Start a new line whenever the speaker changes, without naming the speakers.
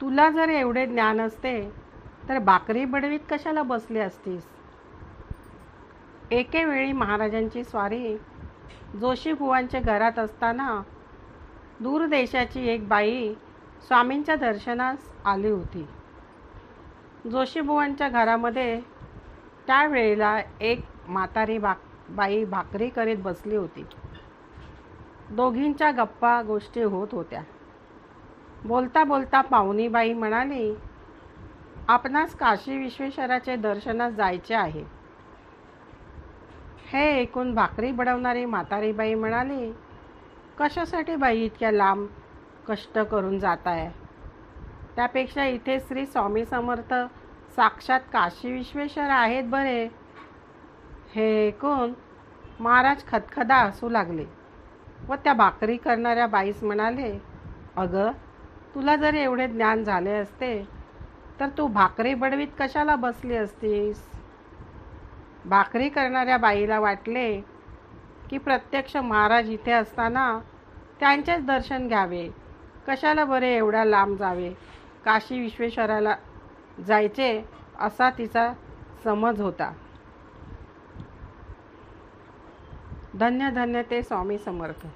तुला जर एवढे ज्ञान असते तर बाकरी बडवीत कशाला बसली असतीस? एकेवेळी महाराजांची स्वारी जोशीबुवांच्या घरात असताना दूर देशाची एक बाई स्वामींच्या दर्शनास आली होती. जोशीबुवांच्या घरामध्ये त्यावेळेला एक म्हातारी बाक बाई भाकरी करीत बसली होती. दोघींच्या गप्पा गोष्टी होत होत्या. बोलता बोलता पाहुणीबाई म्हणाली आपणास काशी विश्वेश्वराचे दर्शनास जायचे आहे. हे ऐकून भाकरी बडवणारी म्हातारीबाई म्हणाली कशासाठी बाई इतक्या लांब कष्ट करून जात आहे त्यापेक्षा इथे श्री स्वामी समर्थ साक्षात काशी विश्वेश्वर आहेत बरे. हे ऐकून महाराज खदखदा हसू लागले व त्या भाकरी करणाऱ्या बाईस म्हणाले अगं तुला जर एवढे ज्ञान झाले असते तर तू भाकरी बडवीत कशाला बसली असतीस? भाकरी करणाऱ्या बाईला वाटले की प्रत्यक्ष महाराज इथे असताना त्यांचेच दर्शन घ्यावे. कशाला बरे एवढ्या लांब जावे? काशी विश्वेश्वराला जायचे असा तिचा समज होता. धन्य धन्य ते स्वामी समर्थ.